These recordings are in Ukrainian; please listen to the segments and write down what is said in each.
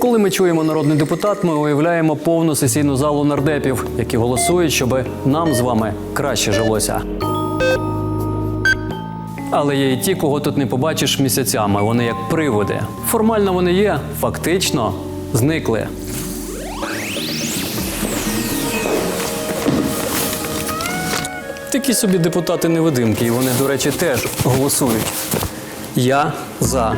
Коли ми чуємо народний депутат, ми уявляємо повну сесійну залу нардепів, які голосують, щоб нам з вами краще жилося. Але є і ті, кого тут не побачиш місяцями. Вони як приводи. Формально вони є, фактично зникли. Такі собі депутати невидимки, і вони, до речі, теж голосують. Я за.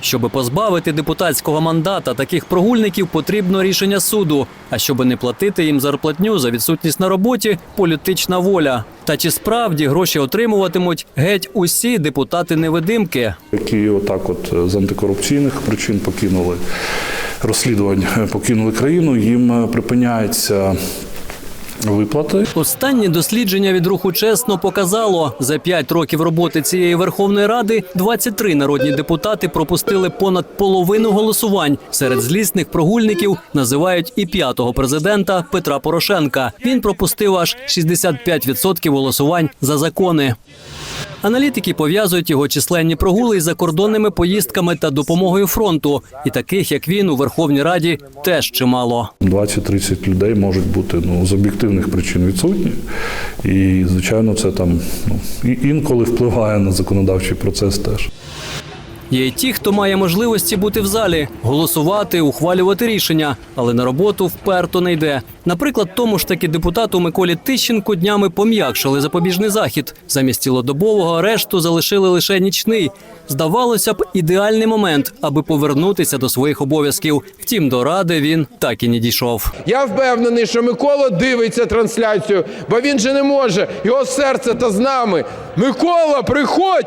Щоби позбавити депутатського мандата таких прогульників, потрібно рішення суду. А щоби не платити їм зарплатню за відсутність на роботі, політична воля. Та чи справді гроші отримуватимуть геть усі депутати-невидимки? які отак, от е, з антикорупційних причин покинули розслідувань, е, покинули країну, їм е, припиняється виплати. Останнє дослідження від руху чесно показало за п'ять років роботи цієї Верховної Ради 23 народні депутати пропустили понад половину голосувань. Серед злісних прогульників називають і п'ятого президента Петра Порошенка. Він пропустив аж 65% голосувань за закони. Аналітики пов'язують його численні прогули із закордонними поїздками та допомогою фронту. І таких, як він, у Верховній Раді теж чимало. 20-30 людей можуть бути ну, з об'єктивних причин відсутні. І, звичайно, це там ну, інколи впливає на законодавчий процес теж. Є й ті, хто має можливості бути в залі, голосувати, ухвалювати рішення, але на роботу вперто не йде. Наприклад, тому ж таки депутату Миколі Тищенку днями пом'якшили запобіжний захід. Замість цілодобового арешту залишили лише нічний. Здавалося б, ідеальний момент, аби повернутися до своїх обов'язків. Втім, до ради він так і не дійшов. Я впевнений, що Микола дивиться трансляцію, бо він же не може. Його серце та з нами. Микола, приходь!